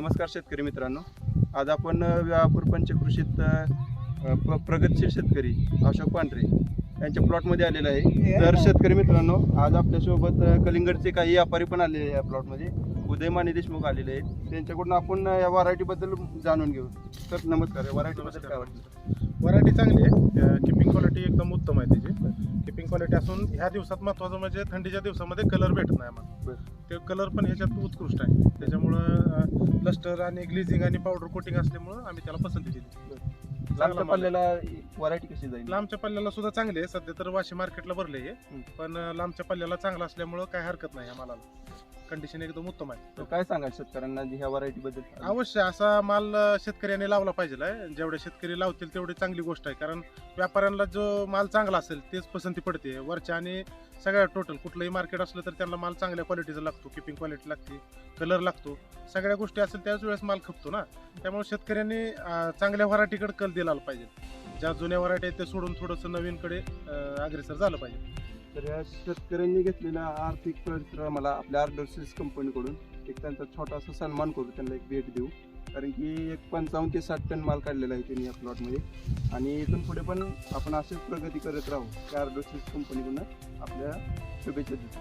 नमस्कार शेतकरी मित्रांनो. आज आपण व्यापूर पंचकृषीत प्रगतशील शेतकरी अशोक पांढरे यांच्या प्लॉटमध्ये आलेला आहे. तर शेतकरी मित्रांनो आज आपल्यासोबत कलिंगडचे काही व्यापारी पण आलेले आहे या प्लॉटमध्ये उदय माने देशमुख आलेले आहेत. त्यांच्याकडून आपण या व्हरायटीबद्दल जाणून घेऊ. तर नमस्कार. या व्हरायटीबद्दल काय वाटतं? व्हरायटी चांगली आहे. किपिंग क्वालिटी एकदम उत्तम आहे त्याची किपिंग क्वालिटी असून ह्या दिवसात महत्वाचं म्हणजे थंडीच्या दिवसामध्ये कलर भेटत नाही आम्हाला. ते कलर पण ह्याच्यात उत्कृष्ट आहे. त्याच्यामुळं लस्टर आणि ग्लिझिंग आणि पावडर कोटिंग असल्यामुळं आम्ही त्याला पसंती दिली. चांगला लांबच्या माल आहे. पल्ल्याला व्हरायटी कशी जाईल? लांबच्या पल्ल्याला सुद्धा चांगली आहे. सध्या तर वाशी मार्केटला भरले हे. पण लांबच्या पल्ल्याला चांगला असल्यामुळं काय हरकत नाही या मालाला. कंडिशन एकदम उत्तम आहे. तर काय सांगाल शेतकऱ्यांना ह्या व्हरायटीबद्दल अवश्य असा माल अं, शेतकऱ्यांनी लावला पाहिजे आहे. जेवढे शेतकरी लावतील तेवढी चांगली गोष्ट आहे. कारण व्यापाऱ्यांना जो माल चांगला असेल तेच पसंती पडते. वरच्या आणि सगळ्या टोटल कुठलंही मार्केट असलं तर त्यांना माल चांगल्या क्वालिटीचा लागतो. किपिंग क्वालिटी लागते. कलर लागतो. सगळ्या गोष्टी असेल त्याच वेळेस माल खपतो ना. त्यामुळे शेतकऱ्यांनी चांगल्या व्हरायटीकडे कल दिला पाहिजे. ज्या जुन्या व्हरायटी आहेत ते सोडून थोडंसं नवीनकडे अग्रेसर झालं पाहिजे. तर या शेतकऱ्यांनी घेतलेल्या आर्थिक परिश्रमाला आपल्या आर्डोसिस कंपनीकडून एक त्यांचा छोटासा सन्मान करू त्यांना एक भेट देऊ. कारण की एक पंचावन्न ते साठ टन माल काढलेला आहे त्यांनी या प्लॉटमध्ये. आणि इथून पुढे पण आपण अशीच प्रगती करत राहू त्या आर्डोसिस कंपनीकडून आपल्या शुभेच्छा देतो.